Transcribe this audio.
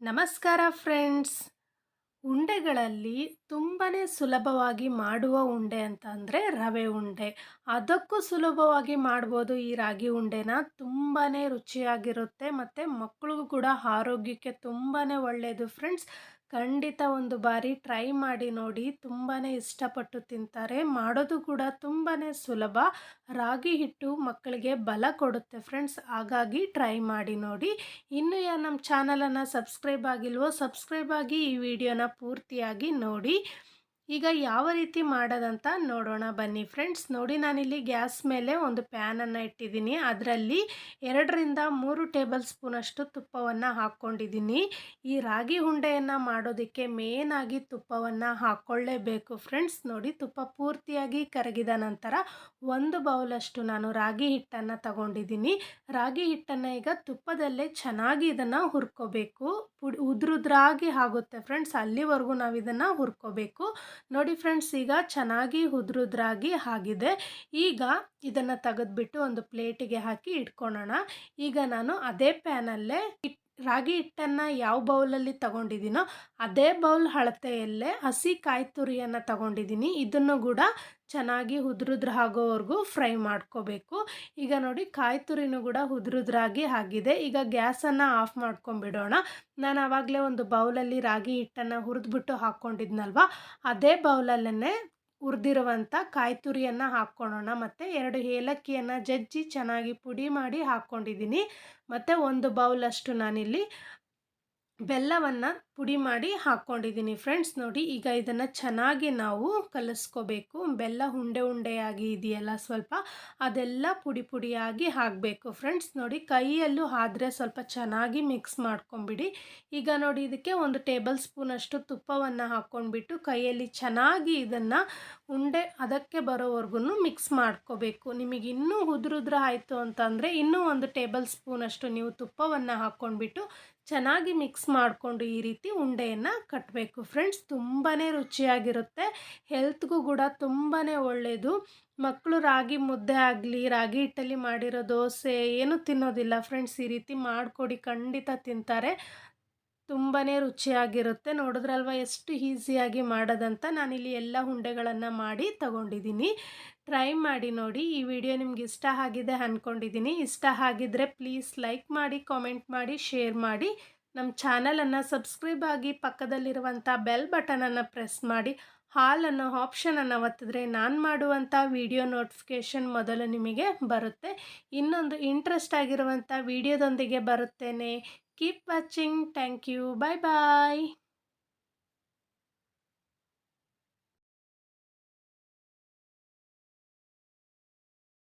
ನಮಸ್ಕಾರ ಫ್ರೆಂಡ್ಸ್. ಉಂಡೆಗಳಲ್ಲಿ ತುಂಬಾ ಸುಲಭವಾಗಿ ಮಾಡುವ ಉಂಡೆ ಅಂತ ಅಂದರೆ ರವೆ ಉಂಡೆ. ಅದಕ್ಕೂ ಸುಲಭವಾಗಿ ಮಾಡ್ಬೋದು ಈ ರಾಗಿ ಉಂಡೆನ. ತುಂಬಾ ರುಚಿಯಾಗಿರುತ್ತೆ ಮತ್ತು ಮಕ್ಕಳಿಗೂ ಕೂಡ ಆರೋಗ್ಯಕ್ಕೆ ತುಂಬಾ ಒಳ್ಳೆಯದು ಫ್ರೆಂಡ್ಸ್. ಖಂಡಿತ ಒಂದು ಬಾರಿ ಟ್ರೈ ಮಾಡಿ ನೋಡಿ ತುಂಬಾ ಇಷ್ಟಪಟ್ಟು ತಿಂತಾರೆ. ಮಾಡೋದು ಕೂಡ ತುಂಬಾ ಸುಲಭ. ರಾಗಿ ಹಿಟ್ಟು ಮಕ್ಕಳಿಗೆ ಬಲ ಕೊಡುತ್ತೆ ಫ್ರೆಂಡ್ಸ್, ಹಾಗಾಗಿ ಟ್ರೈ ಮಾಡಿ ನೋಡಿ. ಇನ್ನು ಯಾ ನಮ್ಮ ಚಾನಲನ್ನು ಸಬ್ಸ್ಕ್ರೈಬ್ ಆಗಿಲ್ವೋ, ಸಬ್ಸ್ಕ್ರೈಬ್ ಆಗಿ ಈ ವಿಡಿಯೋನ ಪೂರ್ತಿಯಾಗಿ ನೋಡಿ. ಈಗ ಯಾವ ರೀತಿ ಮಾಡೋದಂತ ನೋಡೋಣ. ಬನ್ನಿ ಫ್ರೆಂಡ್ಸ್, ನೋಡಿ ನಾನಿಲ್ಲಿ ಗ್ಯಾಸ್ ಮೇಲೆ ಒಂದು ಪ್ಯಾನನ್ನು ಇಟ್ಟಿದ್ದೀನಿ. ಅದರಲ್ಲಿ ಎರಡರಿಂದ ಮೂರು ಟೇಬಲ್ ಸ್ಪೂನಷ್ಟು ತುಪ್ಪವನ್ನು ಹಾಕ್ಕೊಂಡಿದ್ದೀನಿ. ಈ ರಾಗಿ ಉಂಡೆಯನ್ನು ಮಾಡೋದಕ್ಕೆ ಆಗಿ ತುಪ್ಪವನ್ನು ಹಾಕ್ಕೊಳ್ಳೇಬೇಕು ಫ್ರೆಂಡ್ಸ್. ನೋಡಿ ತುಪ್ಪ ಪೂರ್ತಿಯಾಗಿ ಕರಗಿದ ನಂತರ ಒಂದು ಬೌಲಷ್ಟು ನಾನು ರಾಗಿ ಹಿಟ್ಟನ್ನು ತಗೊಂಡಿದ್ದೀನಿ. ರಾಗಿ ಹಿಟ್ಟನ್ನು ಈಗ ತುಪ್ಪದಲ್ಲೇ ಚೆನ್ನಾಗಿ ಇದನ್ನು ಹುರ್ಕೋಬೇಕು. ಪುಡಿ ಉದ್ರುದ್ರಾಗಿ ಆಗುತ್ತೆ ಫ್ರೆಂಡ್ಸ್. ಅಲ್ಲಿವರೆಗೂ ನಾವು ಇದನ್ನು ಹುರ್ಕೋಬೇಕು. ನೋಡಿ ಫ್ರೆಂಡ್ಸ್, ಈಗ ಚೆನ್ನಾಗಿ ಉದ್ರುದ್ರಾಗಿ ಆಗಿದೆ. ಈಗ ಇದನ್ನು ತೆಗೆದ್ಬಿಟ್ಟು ಒಂದು ಪ್ಲೇಟಿಗೆ ಹಾಕಿ ಇಟ್ಕೊಳ್ಳೋಣ ಈಗ ನಾನು ಅದೇ ಪ್ಯಾನಲ್ಲೇ ರಾಗಿ ಹಿಟ್ಟನ್ನು ಯಾವ ಬೌಲಲ್ಲಿ ತಗೊಂಡಿದ್ದೀನೋ ಅದೇ ಬೌಲ್ ಅಳತೆಯಲ್ಲೇ ಹಸಿ ಕಾಯಿ ತುರಿಯನ್ನು ತಗೊಂಡಿದ್ದೀನಿ ಇದನ್ನು ಕೂಡ ಚೆನ್ನಾಗಿ ಆಗೋವರೆಗೂ ಫ್ರೈ ಮಾಡ್ಕೋಬೇಕು. ಈಗ ನೋಡಿ ಕಾಯಿ ತುರಿನೂ ಕೂಡ ಉದ್ರುದ್ರಾಗಿ ಆಗಿದೆ. ಈಗ ಗ್ಯಾಸನ್ನು ಆಫ್ ಮಾಡ್ಕೊಂಬಿಡೋಣ. ನಾನು ಆವಾಗಲೇ ಒಂದು ಬೌಲಲ್ಲಿ ರಾಗಿ ಹಿಟ್ಟನ್ನು ಹುರಿದ್ಬಿಟ್ಟು ಹಾಕ್ಕೊಂಡಿದ್ನಲ್ವ ಅದೇ ಬೌಲಲ್ಲೇ ಹುರಿದಿರುವಂಥ ಕಾಯಿ ತುರಿಯನ್ನು ಹಾಕ್ಕೊಳ್ಳೋಣ ಮತ್ತು ಎರಡು ಏಲಕ್ಕಿಯನ್ನು ಜಜ್ಜಿ ಚೆನ್ನಾಗಿ ಪುಡಿ ಮಾಡಿ ಹಾಕ್ಕೊಂಡಿದ್ದೀನಿ. ಮತ್ತು ಒಂದು ಬೌಲಷ್ಟು ನಾನಿಲ್ಲಿ ಬೆಲ್ಲವನ್ನು ಪುಡಿ ಮಾಡಿ ಹಾಕ್ಕೊಂಡಿದ್ದೀನಿ ಫ್ರೆಂಡ್ಸ್ ನೋಡಿ, ಈಗ ಇದನ್ನು ಚೆನ್ನಾಗಿ ನಾವು ಕಲಿಸ್ಕೋಬೇಕು. ಬೆಲ್ಲ ಉಂಡೆ ಉಂಡೆಯಾಗಿ ಇದೆಯಲ್ಲ ಸ್ವಲ್ಪ, ಅದೆಲ್ಲ ಪುಡಿ ಪುಡಿಯಾಗಿ ಹಾಕಬೇಕು ಫ್ರೆಂಡ್ಸ್ ನೋಡಿ, ಕೈಯಲ್ಲೂ ಆದರೆ ಸ್ವಲ್ಪ ಚೆನ್ನಾಗಿ ಮಿಕ್ಸ್ ಮಾಡ್ಕೊಂಬಿಡಿ. ಈಗ ನೋಡಿ, ಇದಕ್ಕೆ ಒಂದು ಟೇಬಲ್ ಸ್ಪೂನಷ್ಟು ತುಪ್ಪವನ್ನು ಹಾಕ್ಕೊಂಡ್ಬಿಟ್ಟು ಕೈಯಲ್ಲಿ ಚೆನ್ನಾಗಿ ಇದನ್ನು ಉಂಡೆ ಅದಕ್ಕೆ ಬರೋವರೆಗೂ ಮಿಕ್ಸ್ ಮಾಡ್ಕೋಬೇಕು. ನಿಮಗೆ ಇನ್ನೂ ಉದುರುದ್ರ ಆಯಿತು ಅಂತಂದರೆ ಇನ್ನೂ ಒಂದು ಟೇಬಲ್ ಸ್ಪೂನಷ್ಟು ನೀವು ತುಪ್ಪವನ್ನು ಹಾಕ್ಕೊಂಡ್ಬಿಟ್ಟು ಚೆನ್ನಾಗಿ ಮಿಕ್ಸ್ ಮಾಡಿಕೊಂಡು ಈ ರೀತಿ ಉಂಡೆಯನ್ನು ಕಟ್ಟಬೇಕು ಫ್ರೆಂಡ್ಸ್ ತುಂಬಾ ರುಚಿಯಾಗಿರುತ್ತೆ. ಹೆಲ್ತ್ಗೂ ಕೂಡ ತುಂಬಾ ಒಳ್ಳೆಯದು ಮಕ್ಕಳು ರಾಗಿ ಮುದ್ದೆ ಆಗಲಿ, ರಾಗಿ ಹಿಟ್ಟಲ್ಲಿ ಮಾಡಿರೋ ದೋಸೆ, ಏನೂ ತಿನ್ನೋದಿಲ್ಲ. ಫ್ರೆಂಡ್ಸ್, ಈ ರೀತಿ ಮಾಡಿಕೊಡಿ ಖಂಡಿತ ತಿಂತಾರೆ. ತುಂಬಾ ರುಚಿಯಾಗಿರುತ್ತೆ. ನೋಡಿದ್ರಲ್ವ, ಎಷ್ಟು ಈಸಿಯಾಗಿ ಮಾಡೋದಂತ ನಾನಿಲ್ಲಿ ಎಲ್ಲ ಉಂಡೆಗಳನ್ನು ಮಾಡಿ ತಗೊಂಡಿದ್ದೀನಿ. ಟ್ರೈ ಮಾಡಿ ನೋಡಿ. ಈ ವಿಡಿಯೋ ನಿಮ್ಗೆ ಇಷ್ಟ ಆಗಿದೆ ಅಂದ್ಕೊಂಡಿದ್ದೀನಿ ಇಷ್ಟ ಆಗಿದ್ರೆ ಪ್ಲೀಸ್ ಲೈಕ್ ಮಾಡಿ ಕಾಮೆಂಟ್ ಮಾಡಿ ಶೇರ್ ಮಾಡಿ. ನಮ್ಮ ಚಾನಲನ್ನು ಸಬ್ಸ್ಕ್ರೈಬ್ ಆಗಿ ಪಕ್ಕದಲ್ಲಿರುವಂಥ ಬೆಲ್ ಬಟನನ್ನು ಪ್ರೆಸ್ ಮಾಡಿ. ಹಾಲ್ ಅನ್ನೋ ಆಪ್ಷನನ್ನು ಒತ್ತಿದ್ರೆ ನಾನು ಮಾಡುವಂಥ ವಿಡಿಯೋ ನೋಟಿಫಿಕೇಷನ್ ಮೊದಲು ನಿಮಗೆ ಬರುತ್ತೆ. ಇನ್ನೊಂದು ಇಂಟ್ರೆಸ್ಟ್ ಆಗಿರುವಂಥ ವಿಡಿಯೋದೊಂದಿಗೆ ಬರುತ್ತೇನೆ. Keep watching. Thank you. Bye bye.